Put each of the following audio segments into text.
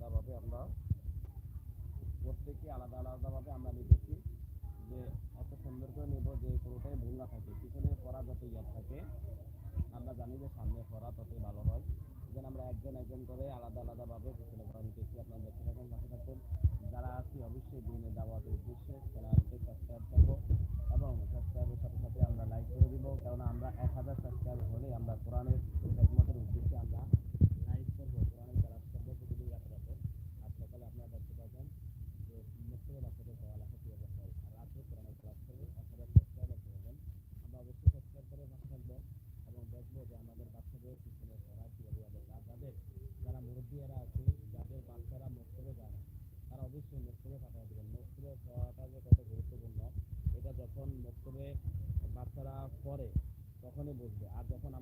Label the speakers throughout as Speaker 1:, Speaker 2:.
Speaker 1: আলাদাভাবে আমরা প্রত্যেকে আলাদা আলাদাভাবে আমরা নিতেছি যে এত সুন্দর করে নেব যে কোনোটাই ভুল না থাকে। পিছনে পড়া যত ইয়ার থাকে, আমরা জানি যে সামনে পড়া ততই ভালো হয়। যেন আমরা একজন একজন করে আলাদা আলাদাভাবে পিছনে পড়া নিতেছি আপনারা দেখতে থাকুন, পাশে যারা আছি, অবশ্যই দিনে যাওয়াতে উদ্দেশ্যে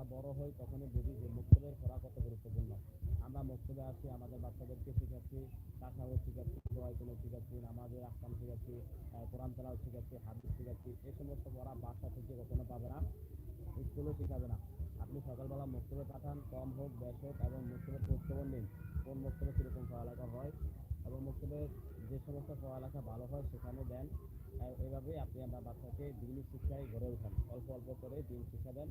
Speaker 1: আমরা বড় হই তখনই বুঝি যে মক্তবের পড়া কত গুরুত্বপূর্ণ। আমরা মক্তবে আছি আমাদের বাচ্চাদেরকে শিখাচ্ছি তাসাও শিখাচ্ছি দোয়াই কোনো শিখাচ্ছি নামাজের আহকাম শিখাচ্ছি কোরআন তালাও শিখাচ্ছি হাদিস শিখাচ্ছি এই সমস্ত পড়া বাসা থেকে কখনো পাবে না স্কুলেও শেখাবে না। আপনি সকালবেলা মক্তবে পাঠান কম হোক বেশ হোক এবং মক্তবের খোঁজখবর নিন কোন মক্তবে কীরকম পড়ালেখা হয় এবং মক্তবে যে সমস্ত পড়ালেখা ভালো হয় সেখানে দেন আহ, এভাবে আপনি আমরা বাচ্চাকে দিনই শিক্ষায় গড়ে উঠান। অল্প অল্প করে দিন শিক্ষা দেন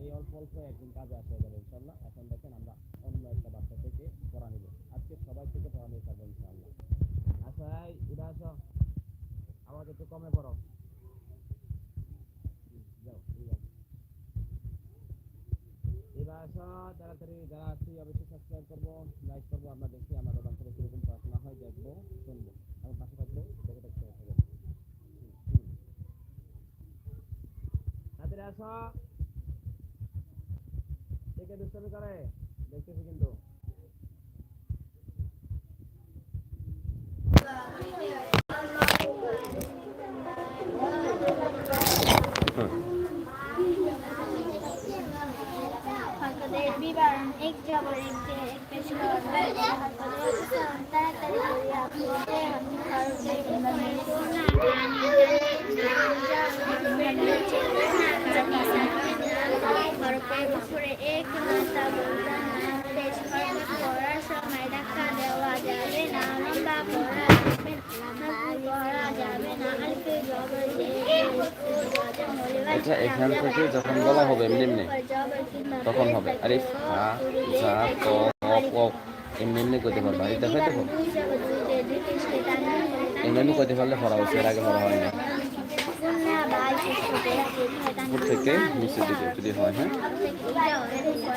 Speaker 1: এই অল্প অল্প একদিন কাজে আসে যাবে ইনশাল্লাহ এখন দেখেন আমরা অন্য একটা বাচ্চা থেকে পড়া নিব। আজকে সবাই থেকে পড়া নিয়ে থাকব ইনশাল্লাহ আচ্ছা এই উঠে আসো। আওয়াজ একটু কমে পড়ো। আছে এবার আসো, তাড়াতাড়ি সাবস্ক্রাইব করব করব, আমরা পড়াশোনা হয় পাশে কে দুষ্টামি করে? দেখতেছি কিন্তু।
Speaker 2: তাড়াতাড়ি করিয়া বলতে হরকতের বিবরণ হরকের উপরে এক মাত্রা বলতেন না পেশ করবে পড়ার সময় ধাক্কা দেওয়া যাবে না লম্বা পড়া যাবে না পড়া যাবে না আলফে জবর যে
Speaker 1: এটা এখান থেকে যখন বলা হবে, এমনি এমনি, তখন হবে। আরে এমনি এমনি করতে পারবা। এই দেখো দেখো এমনি এমনি করতে পারলে পড়া হচ্ছে এর আগে পড়া হয় না উপর থেকে নিচের দিকে যদি হয় হ্যাঁ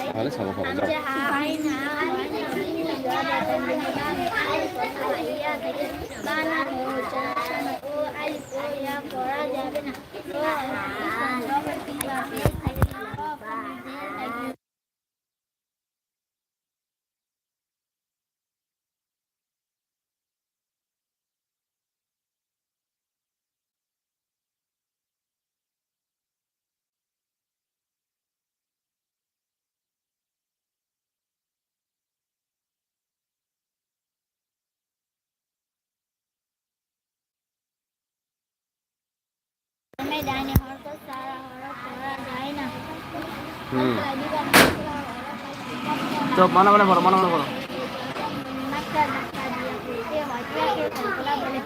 Speaker 1: তাহলে সাদা
Speaker 2: পাওয়া যাবে বানা
Speaker 1: ও আলিফ ইয়া পড়া
Speaker 2: যাবে
Speaker 1: না हमें डायने
Speaker 2: हॉर सारा हॉर पूरा जाए ना हम्म तो माना माना भरो माना माना भरो नक्का नक्का ये हॉटिया के संकला যাবে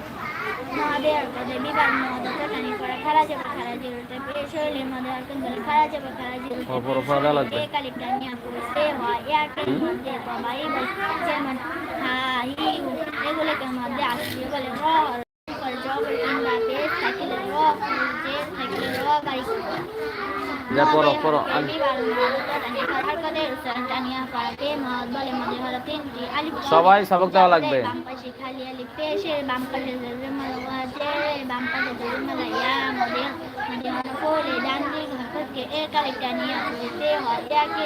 Speaker 2: যা
Speaker 1: পড়ো পড়ো সবাই সবক দেওয়া লাগবে
Speaker 2: ডান দিক হরফকে এক আরেকটা নিয়ে পড়তে হয় ইয়াকে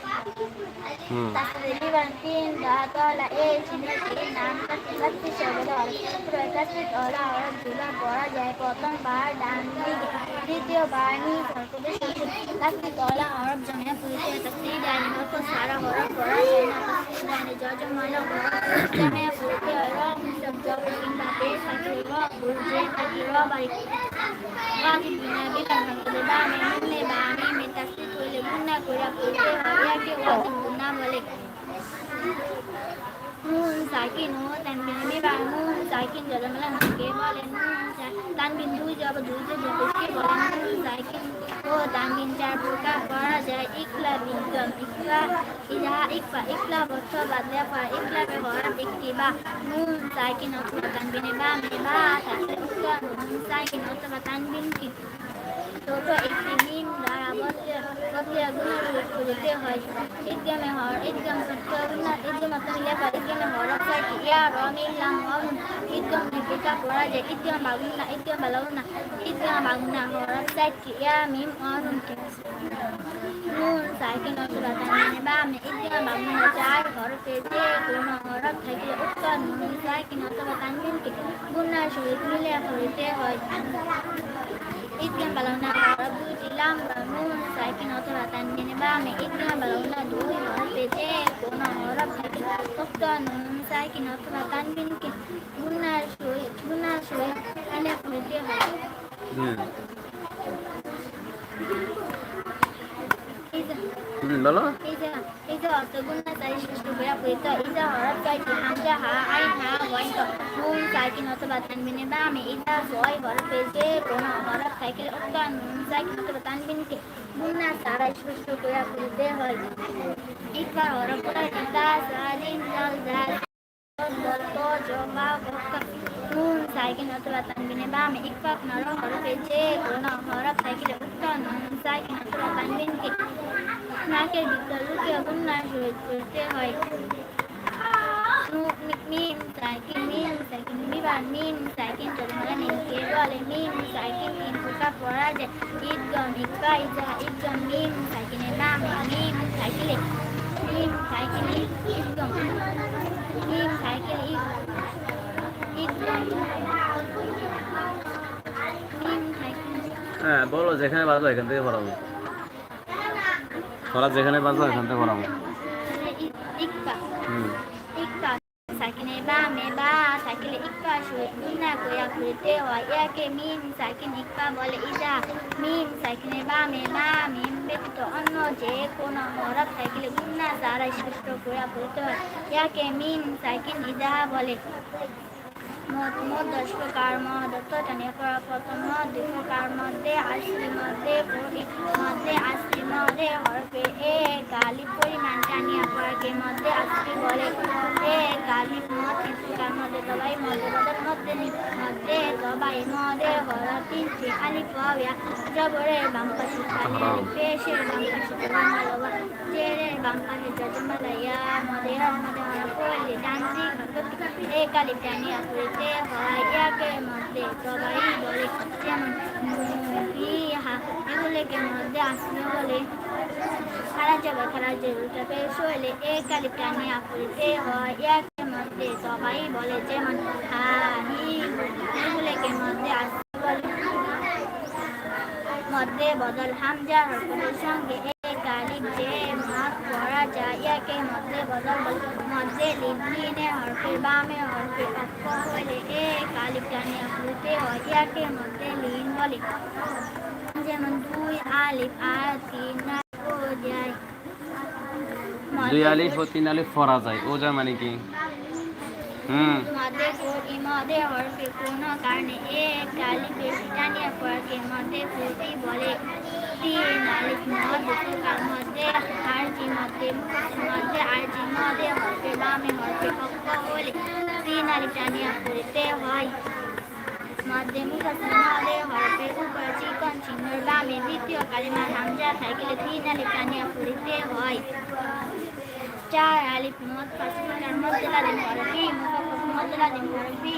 Speaker 1: হুম
Speaker 2: তারপরে বিবরণ তিন দা তলা এ চিহ্ন তিন নাম করতে বত্রিশ শব্দ তাসবিহ তলা হরফ দুবার পড়া যায় প্রথমবার ডান দিকে দ্বিতীয়বার নিজ হরফে শেষে তাসবিহ তলা হরফ জমে পুরিতে তাসবিহ ডাইনি হরফ সারা হরফ পড়া যায় না তাসবিহ ডাইনি জজমান হরফ জমে পুরিতে হরফ শব্দ কিংবা পেশ থাকে র বুঝে থাকে র বাড়ি ওয়াজিব বিনা বিকান করে বা মে মুন্নে বা আমি মে তাসবিহ হইলে গুন্না কইরা পুরিতে হয় ইয়াকে ওয়াজিব গুন্না বলে নুন সাইকিন ও তানবিন বিবা নুন সাইকিন জলমলা কে বলে নুন তানবিন দুই জব দুই যে দুকে বলে নুন সাইকিন ও তানবিন চার প্রকার করা যায় ইকলা বিগম ইকলা ইহা ইকফা ইকলা বচ্চ বাদলা পা ইকলা বে হরফ একটি বা নুন সাইকিন অথবা তানবিনে বা মে বা থাকে উক্তা নুন সাইকিন অথবা তানবিন কি ছোট একটি মিম দ্বারা বদলে বদলে গুণার করতে হয় ইদগামে হর ইদগাম করতে গুণা ইদগাম তাহলে পর ইদগামে হরফ সাইকি ইয়া রমিল লাম ওয়াউন ইদগাম নিপিতা পড়া যায় ইদগাম বাগুনা ইদগাম বালাউনা ইদগাম বাগুনা হরফ সাইকি ইয়া মিম ওয়াউন নুন সাইকিন অথবা তানবিনে বামে ইদগাম বাগুনা চার হরফে যে কোনো হরফ থাকলে উক্ত নুন সাইকিন অথবা তানবিনকে গুণার সহিত মিলে পড়তে হয়। ইদগাম বালাউনা হরফ দুইটি লাম বা নুন। সাইকিন অথবা তানবিনে বামে ইদগাম বালাউনা দুই হরফে যে কোনো হরফ থাকে উক্ত নুন সাইকিন অথবা তানবিনকে গুণার সহিত গুণার সহিত মিলে পড়তে হয়
Speaker 1: হুম
Speaker 2: ইজা
Speaker 1: হুম বলো
Speaker 2: ইজা ইজা অর্থ গুণা তাই সৃষ্ট করে পড়িত ইজা হরফ কয়টি হামজা হা আইন হা ওয়াইন তো নুন সাইকিন অথবা তানবিনে বামে ইজা ছয় হরফে যে কোনো হরফ থাকে উক্ত নুন সাইকিন অথবা তানবিনকে গুণা তারাই সৃষ্ট করে পড়িতে হয় ইকবার হরফ কয়টি ইকা সালিন জাল জাল দত্ত জমা বক্কা নুন সাইকিন অথবা তানবিনে বামে ইকফাক নর হরফে যে কোনো হরফ থাকলে উক্ত নুন সাইকিন অথবা তানবিনকে লুকিয়ে গুন্নার সহিত করতে হয়? মিম সাইকিন মিম সাইকিন বিবার মিম সাইকিন চলমালা নিমকে বলে, মিম সাইকিন তিন প্রকার পড়া যায় ঈদগম ইজা ঈদগম মিম, সাইকিলে মিম সাইকিন ঈদগম মিম, সাইকেল ঈদগম
Speaker 1: হ্যাঁ বলো, যেখানে বাজো এখান থেকে পড়াবো। তোরা যেখানে বাজো এখান থেকে পড়াবো
Speaker 2: ইকফা
Speaker 1: হুম।
Speaker 2: ইকফা সাইকেলে বা মে বা সাইকেলে ইকফা শুয়ে গুন্না কইরা ঘুরতে ইয়াকে মিম সাইকেল ইকফা বলে ইজা। মিম সাইকেলে বা মে বা মিম ব্যতীত অন্য যে কোনো ঘুরতে হয় ইয়াকে মিম সাইকেল ইজা বলে মোট মোট দশ প্রকার মহদত্ত টানে করা প্রথম মত দুই প্রকার মধ্যে আশি মধ্যে পরি মধ্যে আশি মধ্যে হরফে এ গালি পরিমাণ টানিয়া পড়াকে মধ্যে আশি বলে এ গালি মত তিন প্রকার মধ্যে দবাই মধ্যে বদল মধ্যে নি মধ্যে দবাই মধ্যে হরফ তিনটি আলি পাওয়া জবরে এ গালি টানিয়া পড়তে হয় ইয়াকে মধ্যে সবাই বলে যেমন এগুলোকে মধ্যে আসলে বলে খারাপ যাবে খারাপ জরুরটা পেশ হলে এ কালি টানিয়া পড়তে হয় ইয়াকে মধ্যে সবাই বলে যেমন হা হি এগুলোকে মধ্যে আসলে বলে মধ্যে বদল হামজা হরফের সঙ্গে এ কালিব যে মাত পড়া যায় ইয়াকে মধ্যে বদল মধ্যে লিবলিনে হরফের বামে হরফে অক্ষ হলে এ কালিব টানিয়া পড়তে হয় ইয়াকে মধ্যে লিন বলে। যেমন দুই আলিফ আর তিন ও যায়।
Speaker 1: দুই আলিফ ও তিন আলিফ পড়া যায় ও যা মানে কি? হুম।
Speaker 2: মধ্যে কোটি মধ্যে হরফে কোনো কারণে এ কালি টানিয়া পড়াকে মধ্যে কোটি বলে। চার আলিফ মদ পাঁচ মধ্যে মধ্যে